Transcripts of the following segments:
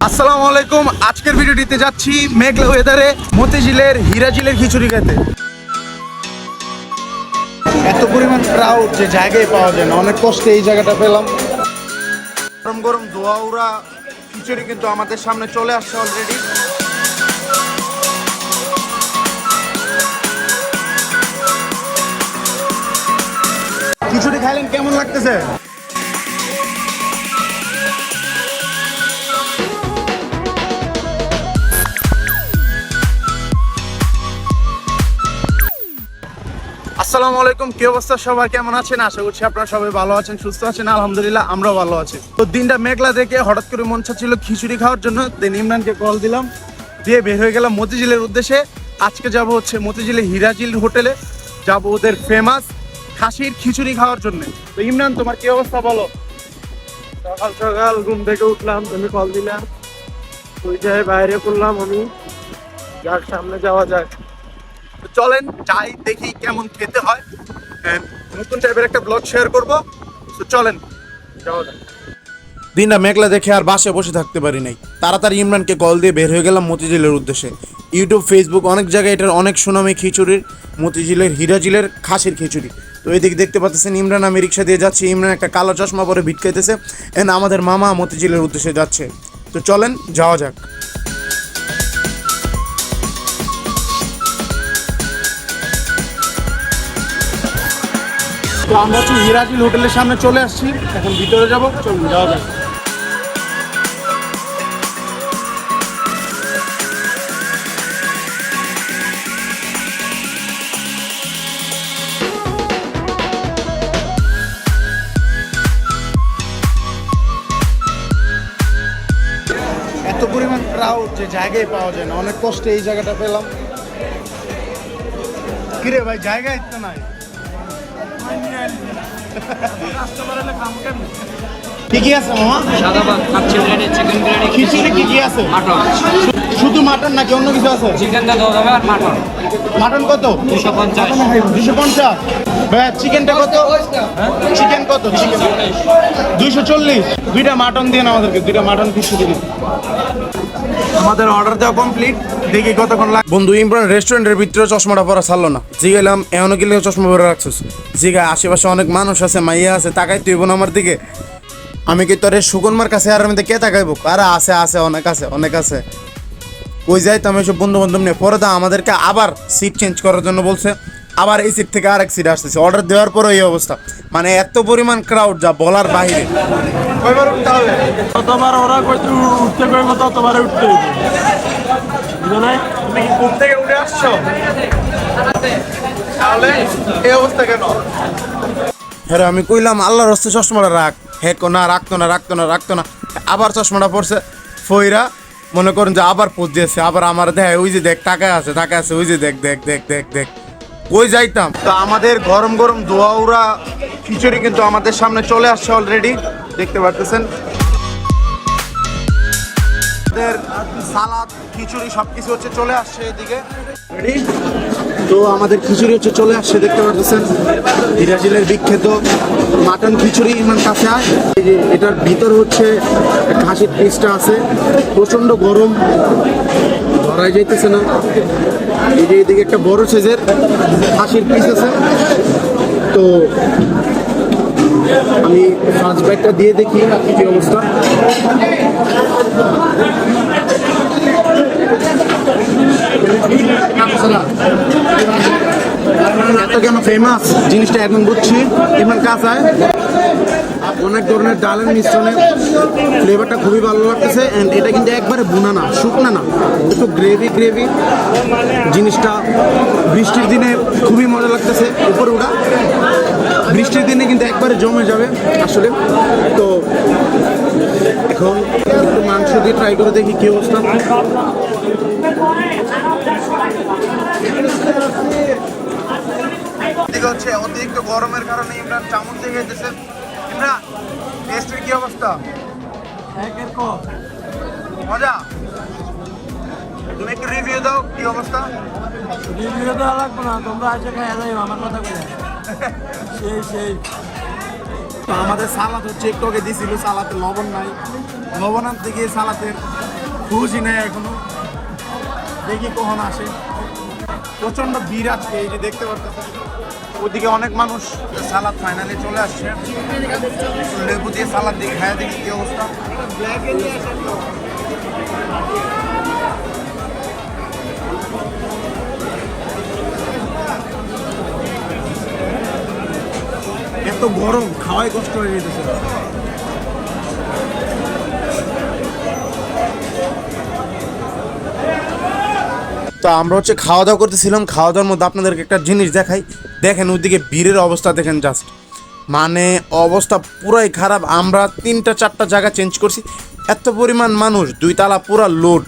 আসসালামু আলাইকুম আজকের ভিডিওটিতে যাচ্ছি মেঘলা ওয়েদারে মতিঝিলের হিরাঝিলের খিচুড়ি খেতে এত পরিমাণ ক্রাউড যে জায়গায় পাওয়া যায় না অনেক কষ্টে এই জায়গাটা পেলাম। গরম গরম দোয়াউরা খিচুড়ি কিন্তু আমাদের সামনে চলে আসছে অলরেডি খিচুড়ি খাইলেন কেমন লাগতেছে? আসসালামু আলাইকুম, কি অবস্থা সবাই কেমন আছেন? আশা করছি আপনারা সবাই ভালো আছেন, সুস্থ আছেন, আলহামদুলিল্লাহ আমরাও ভালো আছি। তো দিনটা মেঘলা দেখে হঠাৎ করে মন ছিল খিচুড়ি খাওয়ার জন্য, দেন ইমরানকে কল দিলাম, দিয়ে বের হয়ে গেলাম মতিঝিলের উদ্দেশ্যে। আজকে যাব হচ্ছে মতিঝিলে হিরাজিল হোটেলে, যাব ওদের ফেমাস খাসির খিচুড়ি খাওয়ার জন্য। তো ইমরান, তোমার কি অবস্থা বলো? সকাল সকাল ঘুম থেকে উঠলাম, তুমি কল দিলাম ওই বাইরে করলাম আমি, যাক, সামনে যাওয়া তো চলেন, যাই, দেখি কেমন খেতে হয়। নতুন টাইপের একটা ব্লগ শেয়ার করব। তো চলেন দিনটা মেঘলা দেখে আর বাসে বসে থাকতে পারি নাই। তাড়াতাড়ি ইমরানকে কল দিয়ে বের হয়ে গেলাম মতিঝিলের উদ্দেশ্যে। ইউটিউব ফেসবুক অনেক জায়গায় এটার অনেক সুনামি খিচুড়ির, মতিঝিলের হিরাজিলের খাসির খিচুড়ি। তো এদিকে দেখতে পাচ্ছেন, ইমরান আমি রিক্সা দিয়ে যাচ্ছি। ইমরান একটা কালো চশমা পরে ভিট খাইতেছে। এন্ড আমাদের মামা মতিঝিলের উদ্দেশ্যে যাচ্ছে। তো চলেন, যাওয়া যাক। তো আমরা হচ্ছে হিরাজিল হোটেলের সামনে চলে আসছি। এখন ভিতরে যাব, চলুন, যাওয়া যাক। এত পরিমাণ জায়গায় পাওয়া যায় না, অনেক কষ্টে এই জায়গাটা পেলাম। কিরে ভাই, জায়গা ইত্যা নাই। কি কি আছে মামা? সাদা ভাত বিরিয়ানি চিকেন বিরিয়ানি খিচুড়ি কি কি আছে? মাটন। শুধু মাটন নাকি অন্য কিছু আছে? চিকেন দিয়ে দেওয়া যাবে আর মাটন। মাটন কত? দুশো পঞ্চাশ। দুশো পঞ্চাশ। চিকেনটা কত? চিকেন কত? চিকেন দুইশো চল্লিশ। দুইটা মাটন দিন আমাদেরকে? দুইটা মাটন খিচুড়ি দিন। আমাদের অর্ডার দেওয়া কমপ্লিট দেখি কতক্ষণ লাগে বন্ধু, ইমরান রেস্টুরেন্টের ভিতরে চশমাটা পরা ছাড়লো না। জিগাইলাম এমন গেলে চশমা পরে রাখছিস? জিগা আশেপাশে অনেক মানুষ আছে, মাইয়া আছে তাকাই তুই বোন আমার দিকে। আমি কি তোর সুগনমার কাছে আর আমি কে তাকাইবো? আরে আছে আছে, অনেক আছে অনেক আছে। ওই যাইতাম এসব বন্ধু বান্ধব নিয়ে? পরে দা আমাদেরকে আবার সিট চেঞ্জ করার জন্য বলছে। আবার এই সিট থেকে আরেক সিট আসতেছে। অর্ডার দেওয়ার পরও এই অবস্থা। মানে এত পরিমাণ ক্রাউড যা বলার ততবার ওরা কইতে উঠতে কইবো ততবার উঠতে হইবে। বুঝো নাই? তুমি কি ঘুম থেকে উঠে আসছো? তাহলে এই অবস্থা কেন? হ্যাঁ আমি কইলাম আল্লাহর হস্তে চশমাটা রাখ। হে কো না রাখতো না রাখতো না রাখতো না। আবার চশমাটা পড়ছে ফইরা মনে করেন যে আবার পোজ দিয়েছে আবার আমার দেখ ওই যে দেখ টাকা আছে টাকা আছে ওই যে দেখ দেখ দেখ দেখ দেখ। ওই যাইতাম? তো আমাদের গরম গরম দোয়াউরা খিচুড়ি কিন্তু আমাদের সামনে চলে আসছে অলরেডি দেখতে পারতেছেন। সালাদ, খিচুড়ি হচ্ছে চলে আসছে এদিকে। তো আমাদের খিচুড়ি হচ্ছে চলে আসছে, দেখতে হিরাজিলের বিখ্যাত মাটন খিচুড়ি ইমান কাছে এটার ভিতর হচ্ছে খাসির পিসটা আছে প্রচণ্ড গরম। ধরাই যাইতেছে না। এই যে এদিকে একটা বড় সাইজের খাসির পিস আছে। তো আমি ফার্স্ট বাইকটা দিয়ে দেখি কি অবস্থা। এত কেন ফেমাস জিনিসটা এখন বুঝছি। ইমন কাঁচায় অনেক ধরনের ডালের মিশ্রণে ফ্লেভারটা খুবই ভালো লাগতেছে। অ্যান্ড এটা কিন্তু একবারে বুনা না শুকনা না একটু গ্রেভি গ্রেভি জিনিসটা বৃষ্টির দিনে খুবই মজা লাগতেছে। উপরে ওটা বৃষ্টির দিনে কিন্তু একবারে জমে যাবে আসলে। তো এখন মাংস দিয়ে ট্রাই করে দেখি কি অবস্থা। এদিকে হচ্ছে অতিরিক্ত গরমের কারণে ইমরান চামচ দিয়ে খেতেছে। ইমরান টেস্টের কি অবস্থা? মজা? তুমি একটু রিভিউ দাও কি অবস্থা? রিভিউ দেওয়া লাগবে না তোমরা খাইয়া যাই আমার কথা কইয়া সেই সেই। তো আমাদের সালাদ হচ্ছে একটু আগে দিছিল, সালাতে লবণ নাই। লবণ আনতে গিয়ে সালাতের খোঁজই নেই এখনও। দেখি কখন আসে। প্রচণ্ড ভিড় আজকে, এই যে দেখতে পারতেছেন। ওদিকে অনেক মানুষ সালাদ ফাইনালে চলে আসছে। লেবু দিয়ে সালাদ দিয়ে খায়, দেখি কি অবস্থা। এত গরম খাওয়াই কষ্ট হয়ে যেতেছে। তো আমরা হচ্ছে খাওয়া দাওয়া করতেছিলাম খাওয়া দাওয়ার মধ্যে আপনাদেরকে একটা জিনিস দেখাই। দেখেন ওদিকে ভিড়ের অবস্থা দেখেন জাস্ট মানে অবস্থা পুরাই খারাপ আমরা তিনটা চারটা জায়গা চেঞ্জ করছি। এত পরিমাণ মানুষ দুই তালা পুরা লোড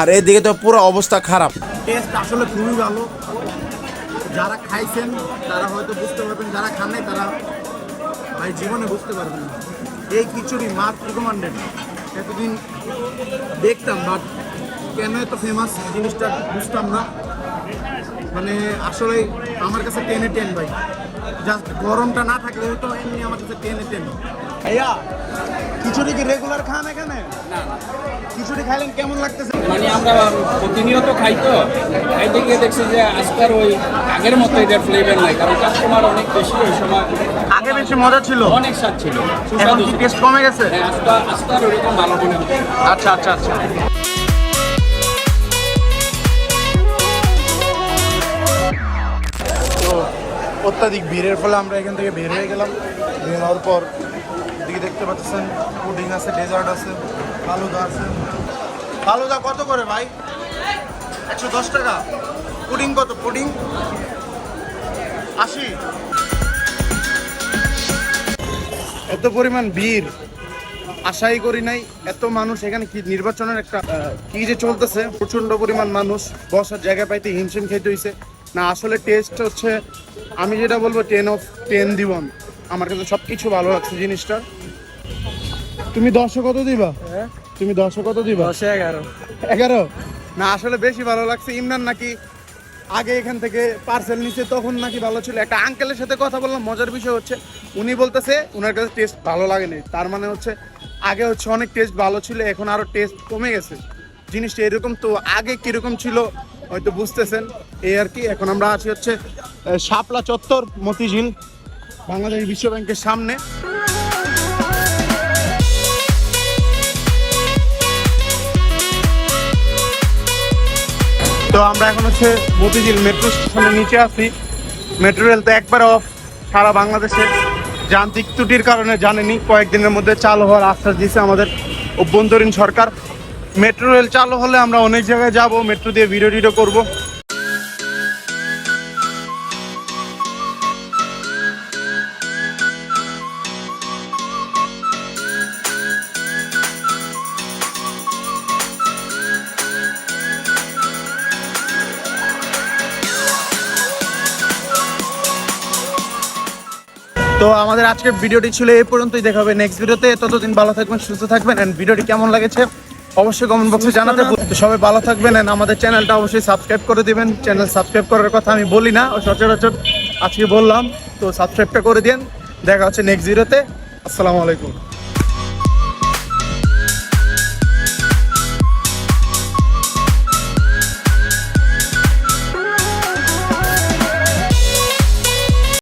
আর এদিকে তো পুরো অবস্থা খারাপ। টেস্ট আসলে খুবই ভালো। যারা খাইছেন তারা হয়তো বুঝতে পারবেন যারা খান নাই তারা ভাই জীবনে বুঝতে পারবেন না। এই খিচুড়ি মাত্র রিকমান্ডেড এতদিন দেখতাম বাট কেন এত ফেমাস জিনিসটা বুঝতাম না। মানে আসলে আমার কাছে টেনে টেন ভাই। জাস্ট গরমটা না থাকলে তো এমনি আমার কাছে টেনে টেন ভাইয়া খিচুড়ি কি রেগুলার খান এখানে? খিচুড়ি খাইলেন কেমন লাগতেছে? মানে আমরা প্রতিনিয়ত খাই তো। খাইতে গিয়ে দেখছি যে আজকাল ওই আগের মতো এটার ফ্লেভার নাই কারণ কাস্টমার অনেক বেশি ওই সময় আগে বেশি মজা ছিল। অনেক স্বাদ ছিল। এখন সুস্বাদু কি টেস্ট কমে গেছে? হ্যাঁ আজকাল আজকাল ওরকম ভালো মনে আচ্ছা আচ্ছা আচ্ছা। অত্যাধিক ভিড়ের ফলে আমরা এখান থেকে বের হয়ে গেলাম। বের হওয়ার পর এদিকে দেখতে পাচ্ছেন পুডিং আছে, ডেজার্ট আছে, ফালুদা আছে। ফালুদা কত করে ভাই? একশো দশ টাকা। পুডিং কত? পুডিং আশি। এত পরিমাণ ভিড়। আশাই করি নাই, এত মানুষ এখানে কি নির্বাচনের একটা কি যে চলতেছে। প্রচণ্ড পরিমাণ মানুষ, বসার জায়গা পাইতে হিমশিম খেতে হইছে। না আসলে টেস্ট হচ্ছে আমি যেটা বলব টেন অফ টেন দিব আমি। আমার কাছে সব কিছু ভালো লাগছে জিনিসটা। তুমি দশে কত দিবা? তুমি দশে কত দিবা? দশে এগারো। এগারো? না আসলে বেশি ভালো লাগছে। ইমরান নাকি আগে এখান থেকে পার্সেল নিছে তখন নাকি ভালো ছিল। একটা আঙ্কেলের সাথে কথা বললাম মজার বিষয় হচ্ছে উনি বলতেছে ওনার কাছে টেস্ট ভালো লাগেনি। তার মানে হচ্ছে আগে হচ্ছে অনেক টেস্ট ভালো ছিল এখন আরও টেস্ট কমে গেছে। জিনিসটা এরকম তো আগে কীরকম ছিল হয়তো বুঝতেছেন, এই আর কি। এখন আমরা আছি হচ্ছে শাপলা চত্বর, মতিঝিল, বাংলাদেশ বিশ্ব ব্যাংকের সামনে। তো আমরা এখন হচ্ছে মতিঝিল মেট্রো স্টেশনের নিচে আছি। মেট্রো রেল তো একবার অফ সারা বাংলাদেশে। যান্ত্রিক ত্রুটির কারণে জানেনি, কয়েকদিনের মধ্যে চালু হওয়ার আশ্বাস দিয়েছে আমাদের অভ্যন্তরীণ সরকার। মেট্রো রেল চালু হলে আমরা অনেক জায়গায় যাব, মেট্রো দিয়ে ভিডিও টিডিও করব। তো আমাদের আজকের ভিডিওটি ছিল এই পর্যন্তই, দেখা হবে নেক্সট ভিডিওতে ততদিন ভালো থাকবেন, সুস্থ থাকবেন এন্ড ভিডিওটি কেমন লাগেছে? অবশ্যই কমেন্ট বক্সে জানাতে সবাই ভালো থাকবেন আমাদের চ্যানেলটা অবশ্যই সাবস্ক্রাইব করে দিবেন। চ্যানেল সাবস্ক্রাইব করার কথা আমি বলি না সচরাচর আজকে বললাম, তো সাবস্ক্রাইবটা করে দিন দেখা হচ্ছে নেক্সট জিরোতে আসসালামু আলাইকুম।